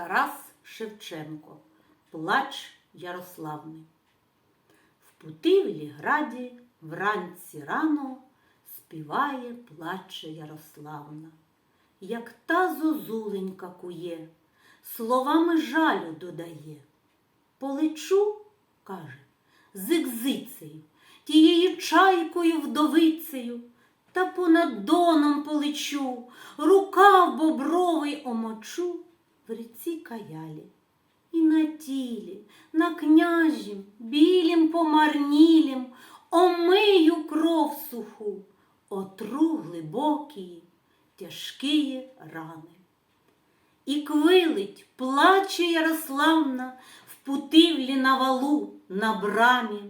Тарас Шевченко. Плач Ярославний. В Путивлі граді вранці рано співає, плаче Ярославна, як та зозуленька кує, словами жалю додає. Полечу, каже, зигзицею, тією чайкою вдовицею, та понад доном полечу, омочу в каялі. І на тілі, на княжім, білім помарнілім, омию кров суху, отру глибокі, тяжкі рани. І квилить, плаче Ярославна в путивлі на валу, на брамі.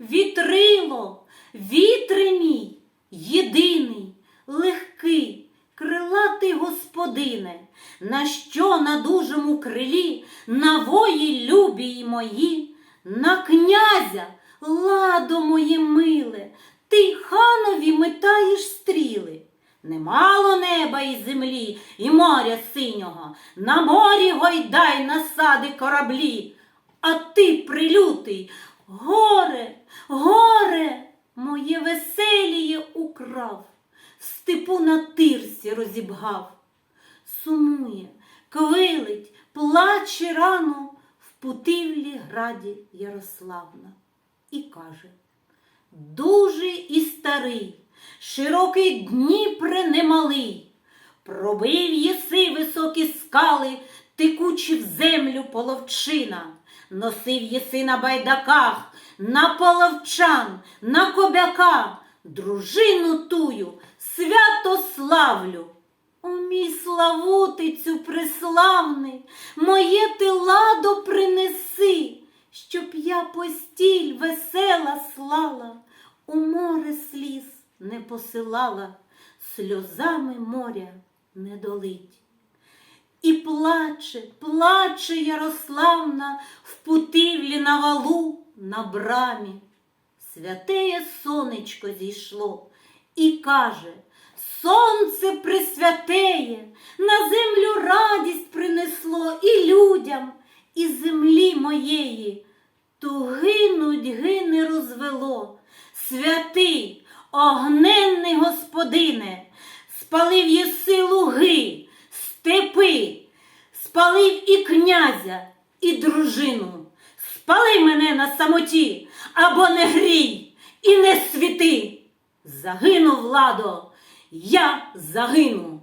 Вітрило, вітре мій, єдиний, легкий, крилатий господине, на що на дужому крилі, на вої любі й мої, на князя, ладо моє миле, ти ханові метаєш стріли. Немало неба і землі, і моря синього, на морі гойдай насади кораблі, а ти, прилютий, горе, горе, моє веселіє украв, в степу на тирсі розібгав. Сумує, квилить, плаче рано в путивлі граді Ярославна і каже Дужий і старий, широкий Дніпре немалий, пробив єси високі скали, текучі в землю половчина, носив єси на байдаках, на половчан, на кобяка, дружину тую, свято славлю. О, мій славутицю преславний, моє ти ладо принеси, щоб я постіль весела слала, у море сліз не посилала, сльозами моря не долить. І плаче, плаче Ярославна в путивлі на валу, на брамі. Святеє сонечко зійшло і каже, Сонце присвятеє, на землю радість принесло і і землі моєї. Ту гинуть гини розвело. Святий, огненний господине, спалив єси луги, степи, спалив і князя, і дружину. Спали мене на самоті, або не грій і не світи. Загинув, владо, я загину.